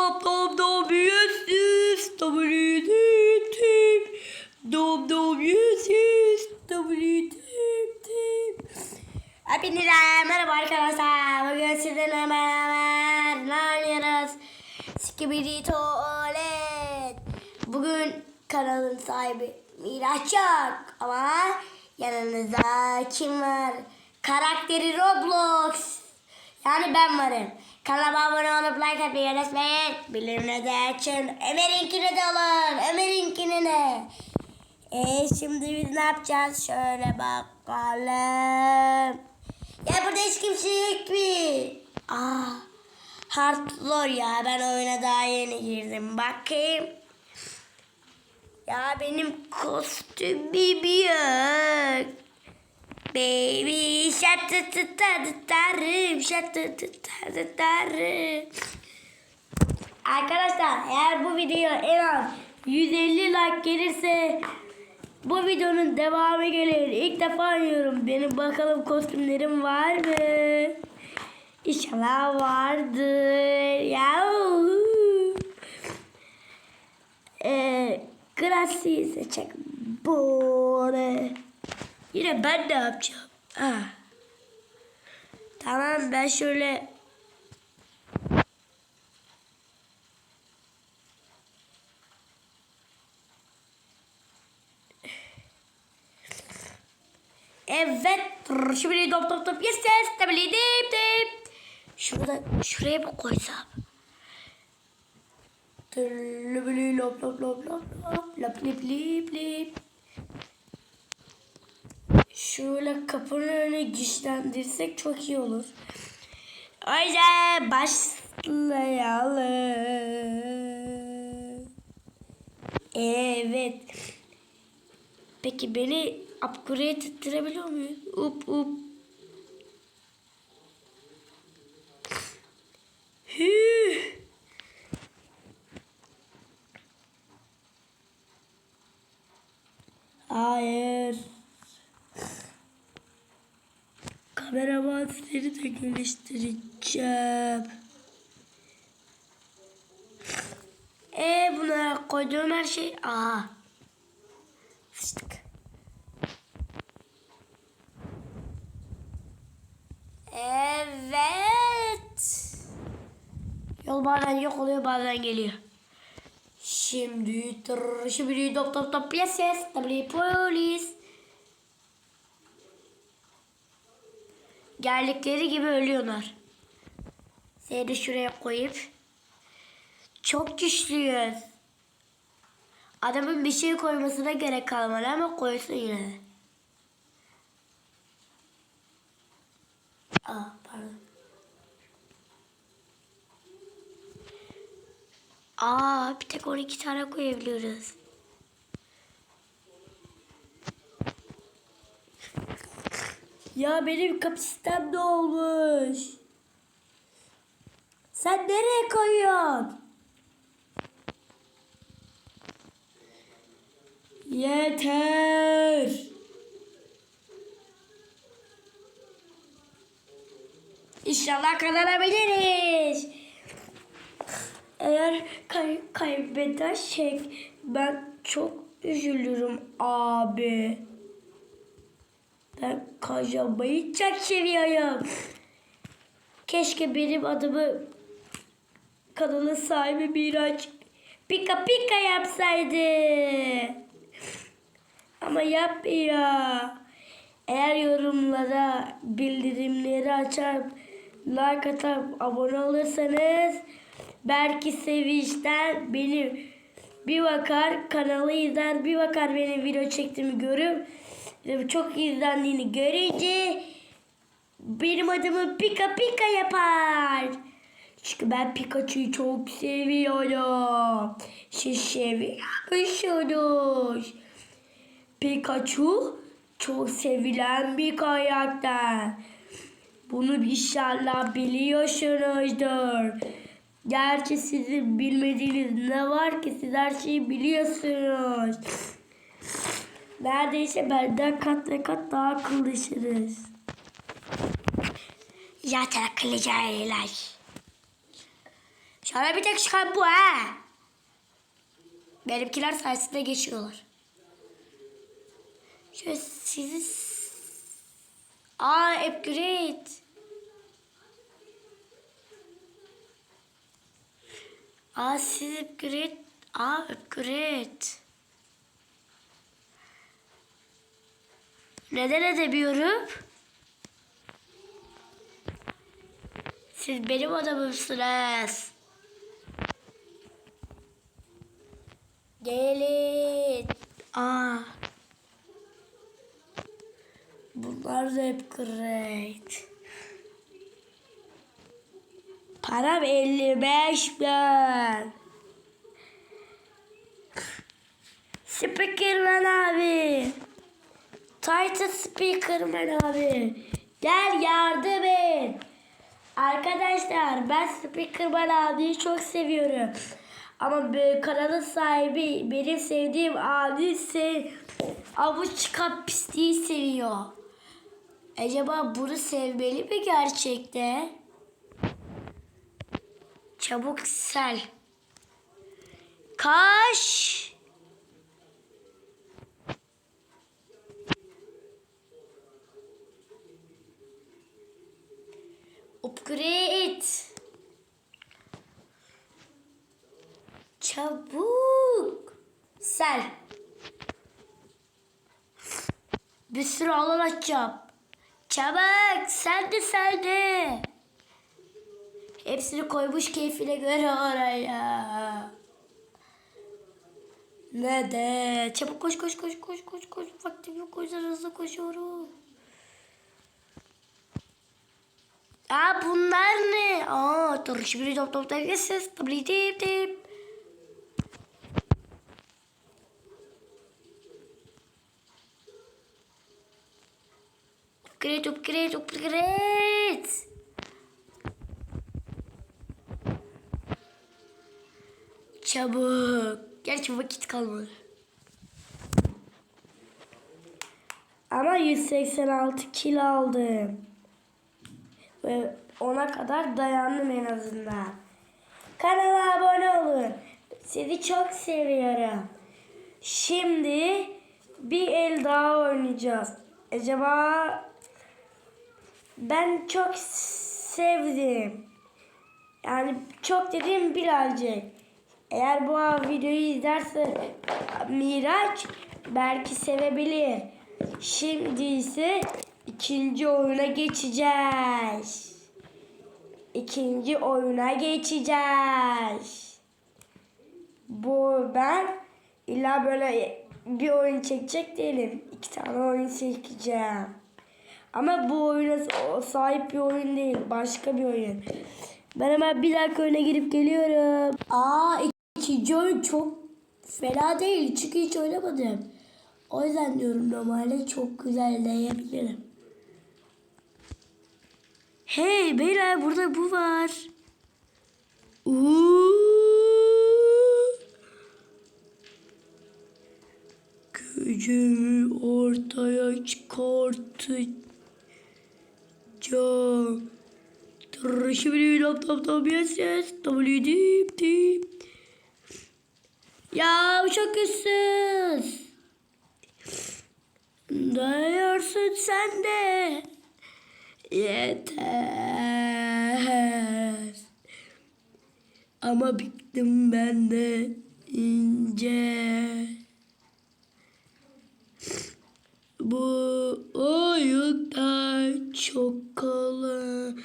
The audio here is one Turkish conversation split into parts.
Dom dom dom yüzsüz WTP Dom dom yüzsüz WTP Hepinize merhaba arkadaşlar. Bugün sizinle beraber ne oynuyoruz? Skibidi Tuvalet. Bugün kanalın sahibi Miraç yok. Ama yanınızda kim var? Karakteri Roblox. Yani ben varım. Kanala abone olup like atmayı unutmayın. Bildirimleri de açın. Ömer'inkini de alın. Ömer'inkini de. E şimdi biz ne yapacağız? Şöyle bakalım. Ya burada hiç kimse yok ki. Aa, hardcore ya. Ben oyuna daha yeni girdim. Bakayım. Ya benim kostümüm yok. Baby şatı tutarım. Arkadaşlar eğer bu video en az 150 like gelirse bu videonun devamı gelir. İlk defa oynuyorum. Benim bakalım kostümlerim var mı? İnşallah vardır. Ya. Ee, Gracia'yı seçecek. Böyle. Yine ben ne yapacağım? Ah. Tamam ben şöyle Evet. Şimdi top top top yes yes. Tabili dip dip. Şurada şuraya mı koysam? Lübülü lop lop lop lop lop lop lip lip lip. Şöyle kapının önüne güçlendirsek çok iyi olur. Yüzden başlayalım. Evet. Peki beni upgrade ettirebiliyor muyum? Up up. Hüh. Hayır. Kameraman seni de geliştireceğim. E buna koyduğum her şey... Aha. Sıçtık. Evet. Yol bazen yok oluyor bazen geliyor. Şimdi tır, şimdi top top top yes yes polis. Geldikleri gibi ölüyorlar. Seni şuraya koyup çok güçlüyüz. Adamın bir şey koymasına gerek kalmadı ama koysun yine. Aa pardon. Aa bir tek 12 tane koyabiliyoruz. Ya benim kapasitem dolmuş. Sen nereye koyuyorsun? Yeter. İnşallah kazanabiliriz. Eğer kay kaybedersek ben çok üzülürüm abi. Ben kazanmayı çok seviyorum. Keşke benim adımı kanalın sahibi Miraç Pika Pika yapsaydı. Ama yapmıyor. Eğer yorumlara bildirimleri açar, like atıp abone olursanız belki sevinçten beni bir bakar kanalı izler bir bakar benim video çektiğimi görüp çok izlendiğini görünce benim adımı Pika Pika yapar. Çünkü ben Pikachu'yu çok seviyorum. Siz seviyor musunuz? Pikachu çok sevilen bir karakter. Bunu inşallah biliyorsunuzdur. Gerçi sizin bilmediğiniz ne var ki siz her şeyi biliyorsunuz. Neredeyse benden kat ve kat daha akıllısınız. Zaten akıllı cahiller. Sana bir tek çıkan bu ha. Benimkiler sayesinde geçiyorlar. Şöyle sizi... Aa upgrade. Aa siz upgrade. Aa upgrade. Neden edemiyorum? Siz benim adamımsınız. Gelin. Aa. Bunlar da upgrade. Param 55 bin. Speakerman abi. Titan Speakerman abi. Gel yardım et. Arkadaşlar ben Speakerman abiyi çok seviyorum. Ama kanalın sahibi benim sevdiğim abi ise avuç çıkan pisliği seviyor. Acaba bunu sevmeli mi gerçekten? Çabuk sel. Kaş. Upgrade. Çabuk. Sel. Bir sürü alan açacağım. Çabuk. Sen de. Hepsini koymuş keyfine göre oraya. Ne de. Çabuk koş koş koş koş koş koş. Vaktim yok o yüzden hızlı koşuyorum. Aa bunlar ne? Aa dur şimdi top top top ses. Tabli tip tip. Upgrade upgrade upgrade. Çabuk. Gerçi vakit kalmadı. Ama 186 kilo aldım. Ve ona kadar dayandım en azından. Kanala abone olun. Sizi çok seviyorum. Şimdi bir el daha oynayacağız. Acaba ben çok sevdim. Yani çok dediğim birazcık. Eğer bu videoyu izlerse Miraç belki sevebilir. Şimdi ise ikinci oyuna geçeceğiz. İkinci oyuna geçeceğiz. Bu ben illa böyle bir oyun çekecek değilim. İki tane oyun çekeceğim. Ama bu oyuna sahip bir oyun değil. Başka bir oyun. Ben hemen bir dakika oyuna girip geliyorum. Aa ikinci oyun çok fena değil. Çünkü hiç oynamadım. O yüzden diyorum normalde çok güzel diyebilirim. Hey beyler burada bu var. Uuu. Gücümü ortaya çıkartacağım. Şimdi lap tap tap yes yes. W dip dip. Ya çok güçsüz. Dayarsın sen de. Yeter. Ama bittim ben de ince. Bu oyunda çok kalamam.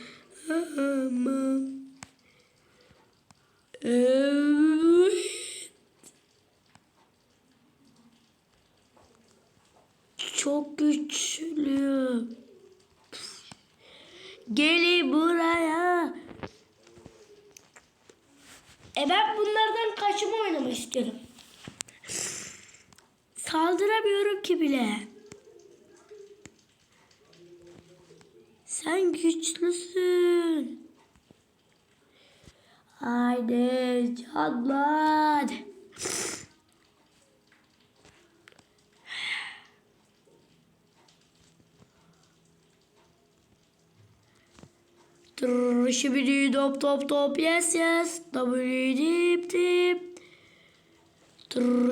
Evet. Çok güçlü. Gelin buraya. E ben bunlardan kaçımı oynamak istiyorum. Saldıramıyorum ki bile. Sen güçlüsün. Haydi canlar. Şibidi dop top top yes yes. Dabidi dip dip.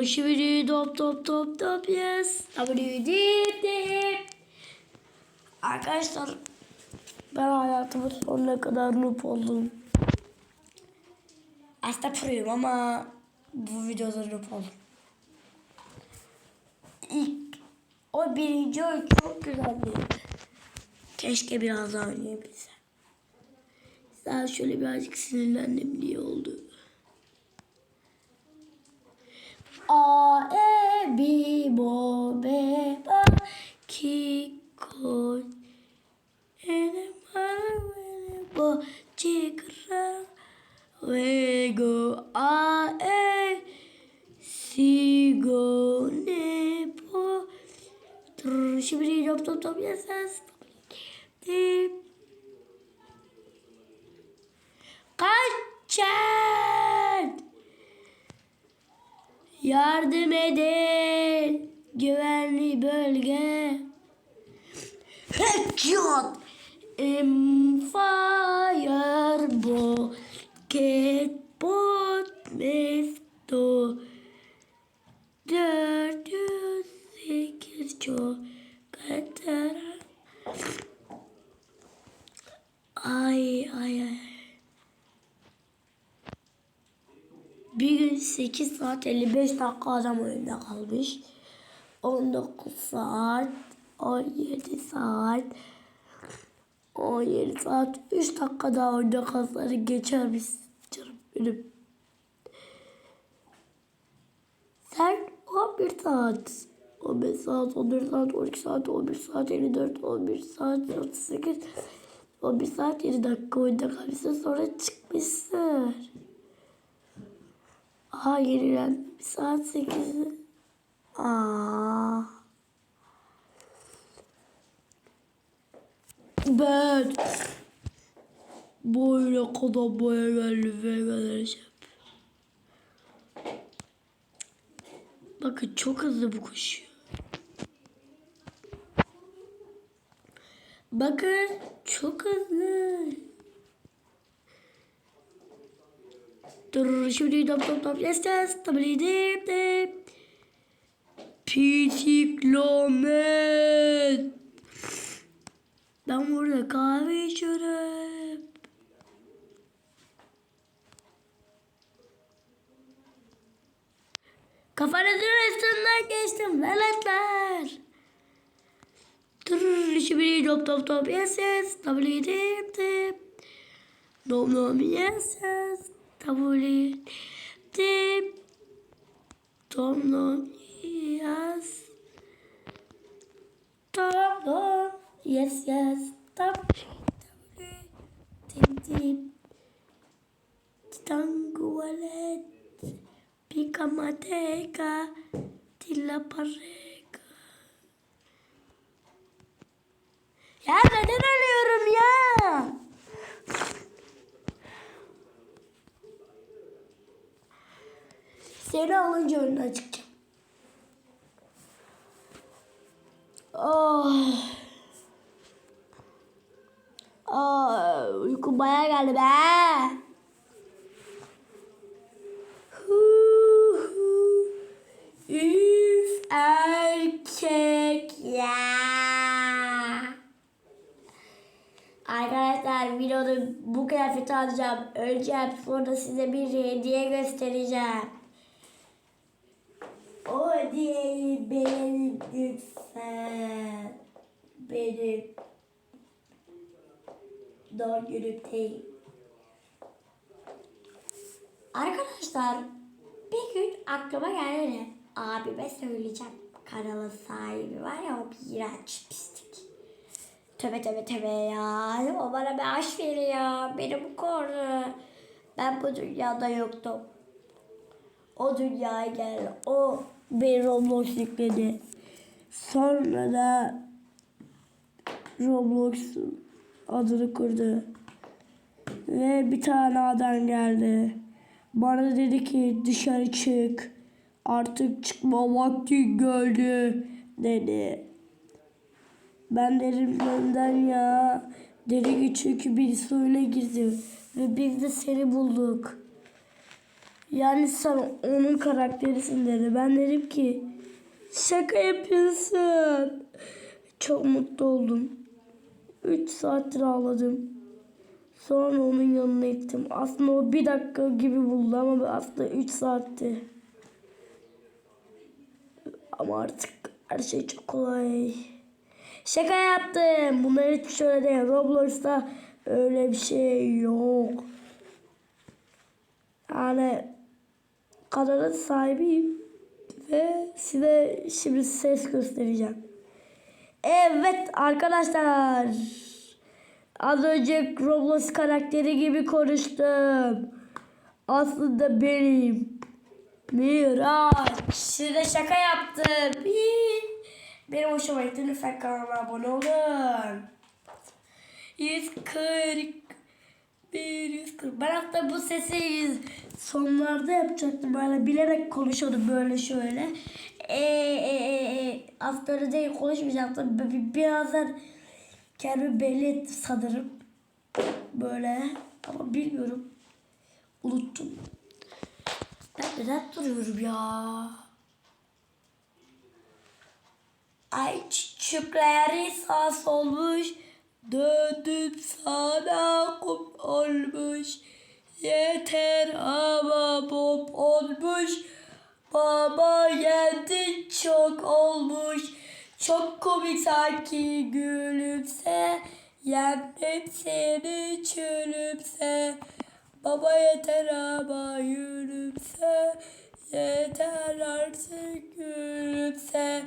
Şibidi dop top top top yes. Dabidi dip dip. Arkadaşlar ben hayatımın sonuna kadar noob oldum. Aslında proyum ama bu videoda noob oldum. İlk o birinci oyun çok güzeldi. Keşke biraz daha oynayabilsem. Daha şöyle birazcık sinirlendim diye oldu. A, E, B, Bo, B, Ba, Ki, Cikra, Vego, A, E, Si, Go, Ne, Trrr, Şibiri, Top, Top, Top, Dip, Kaçın! Yardım edin! Güvenli bölge. In fire bucket bot mesto. 408 çok kadar. Ay ay ay. Bir gün 8 saat 55 dakika adam oyunda kalmış. 19 saat, 17 saat, 17 saat, 3 dakika daha oyunda kalsaları geçermiş canım benim. Sen 11 saat, 15 saat, 14 saat, 12 saat, 11 saat, 54, 11 saat, 38, 11 saat 7 dakika oyunda kalmışsın sonra çıkmışsın. Aha yenilen saat 8. Aa. Ben böyle kadar boya geldi ve geleceğim. Bakın çok hızlı bu koşuyor. Bakın çok hızlı. Dur şimdi dop dop dop yes yes tabli dip dip. Bisiklomet. Ben burada kahve içiyorum. Kafanızın üstünden geçtim lanetler. Dur şimdi dop dop dop yes yes tabli dip dip. Nom nom yes yes tabli dip. Tom nom yes. Nom yes yes tabli dip dip. Tangualet. Picamateca de la parreca. Ya neden ölüyorum ya? Seni alınca önüne çıkacağım. Oh. Oh, uykum bayağı geldi be. Üf erkek ya. Arkadaşlar videoda bu kıyafeti alacağım. Öleceğim sonra size bir hediye göstereceğim. O hediyeyi beğenin lütfen. Benim günüm değil. Arkadaşlar bir gün aklıma geldi. Abime söyleyeceğim. Kanalın sahibi var ya o bir iğrenç pislik. Tövbe tövbe tövbe ya. O bana bir aşk veriyor. Beni bu koru. Ben bu dünyada yoktum. O dünyaya geldi. O bir Roblox yükledi. Sonra da Roblox'un adını kurdu. Ve bir tane adam geldi. Bana dedi ki dışarı çık. Artık çıkma vakti geldi dedi. Ben dedim neden ya? Dedi ki çünkü birisi oyuna girdi ve biz de seni bulduk. Yani sen onun karakterisin dedi. Ben dedim ki şaka yapıyorsun. Çok mutlu oldum. 3 saattir ağladım. Sonra onun yanına gittim. Aslında o bir dakika gibi buldu ama aslında 3 saatti. Ama artık her şey çok kolay. Şaka yaptım. Bunlar hiçbir şey öyle değil. Roblox'ta öyle bir şey yok. Yani kanalın sahibiyim. Ve size şimdi ses göstereceğim. Evet arkadaşlar. Az önce Roblox karakteri gibi konuştum. Aslında benim. Miraç. Size şaka yaptım. Benim hoşuma gitti. Lütfen kanalıma abone olun. 140 140 Ben hatta bu sesi sonlarda yapacaktım. Böyle bilerek konuşuyordum böyle şöyle. Eee e, e, after'ı değil konuşmayacaktım. Bir- Birazdan kendimi belli ettim sanırım. Böyle ama bilmiyorum. Unuttum. Ben neden duruyorum ya? Ay çiçekleri sağ solmuş. Döndüm sana kum olmuş. Yeter ama bom olmuş. Baba yendi çok olmuş. Çok komik sanki gülümse. Yendim seni çürümse. Baba yeter ama yürümse. Yeter artık gülümse.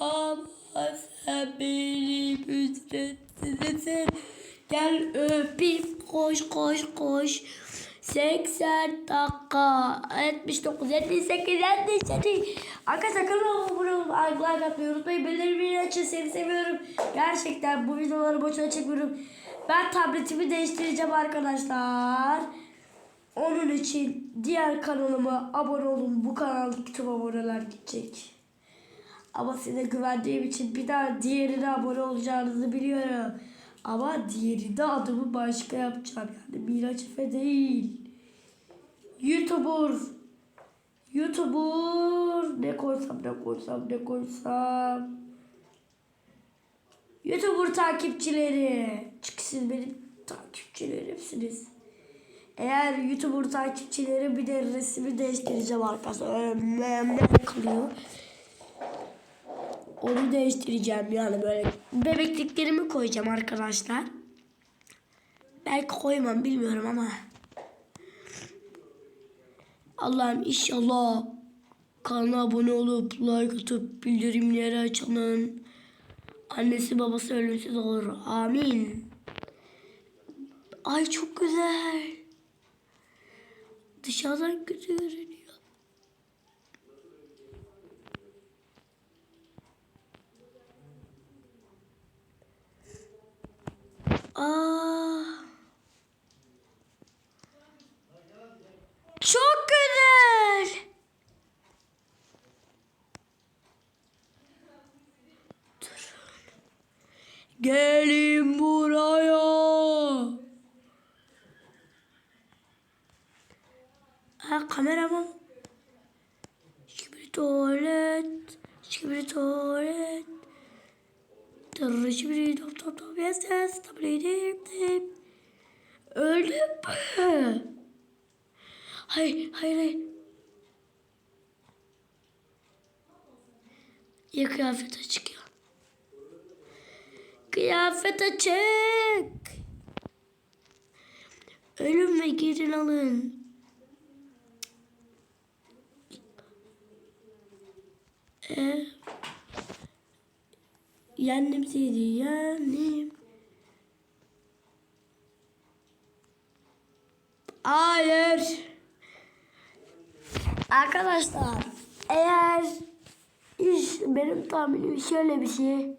Baba sen benim ücretsizsin. Gel öpeyim koş koş koş. 80 dakika 79 78 77 Arkadaşlar kanalıma abone olup like atmayı unutmayın. Bildirimleri açın seni seviyorum. Gerçekten bu videoları boşuna çekmiyorum. Ben tabletimi değiştireceğim arkadaşlar. Onun için diğer kanalıma abone olun. Bu kanal tüm aboneler gidecek. Ama size güvendiğim için bir daha diğerine abone olacağınızı biliyorum. Ama diğerinde adımı başka yapacağım. Yani Miraç Efe değil. YouTuber. YouTuber. Ne koysam ne koysam ne koysam. YouTuber takipçileri. Çünkü siz benim takipçilerimsiniz. Eğer YouTuber takipçileri bir de resmi değiştireceğim arkadaşlar. Ne kalıyor. Onu değiştireceğim yani böyle bebekliklerimi koyacağım arkadaşlar. Belki koymam bilmiyorum ama. Allah'ım inşallah kanala abone olup like atıp bildirimleri açanın annesi babası ölümsüz olur. Amin. Ay çok güzel. Dışarıdan kötü görünüyor. Aa. Çok güzel. Durun. Gelin buraya. Ha kameraman. Şibri tuvalet. Şibri tuvalet. Tırrı şibri top top top yes yes. Tabri dip dip. Öldüm mü? Hayır hayır hayır. Ya kıyafet açık ya. Kıyafet açık. Ölüm ve girin alın. Ee, yendim seni yendim. Hayır. Arkadaşlar eğer iş benim tahminim şöyle bir şey.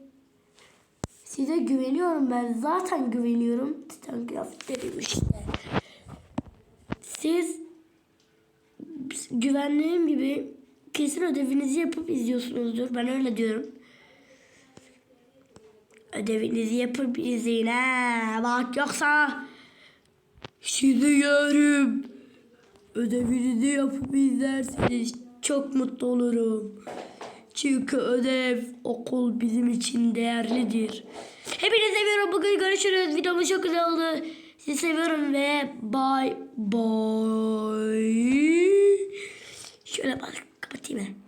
Size güveniyorum ben. Zaten güveniyorum. Titan kıyafetlerim işte. Siz güvendiğim gibi kesin ödevinizi yapıp izliyorsunuzdur. Ben öyle diyorum. Ödevinizi yapıp izleyin ha. Bak yoksa sizi yerim. Ödevinizi yapıp izlerseniz çok mutlu olurum. Çünkü ödev, okul bizim için değerlidir. Hepinizi seviyorum. Bugün görüşürüz. Videomuz çok güzel oldu. Sizi seviyorum ve bye bye. Şöyle bak kapatayım.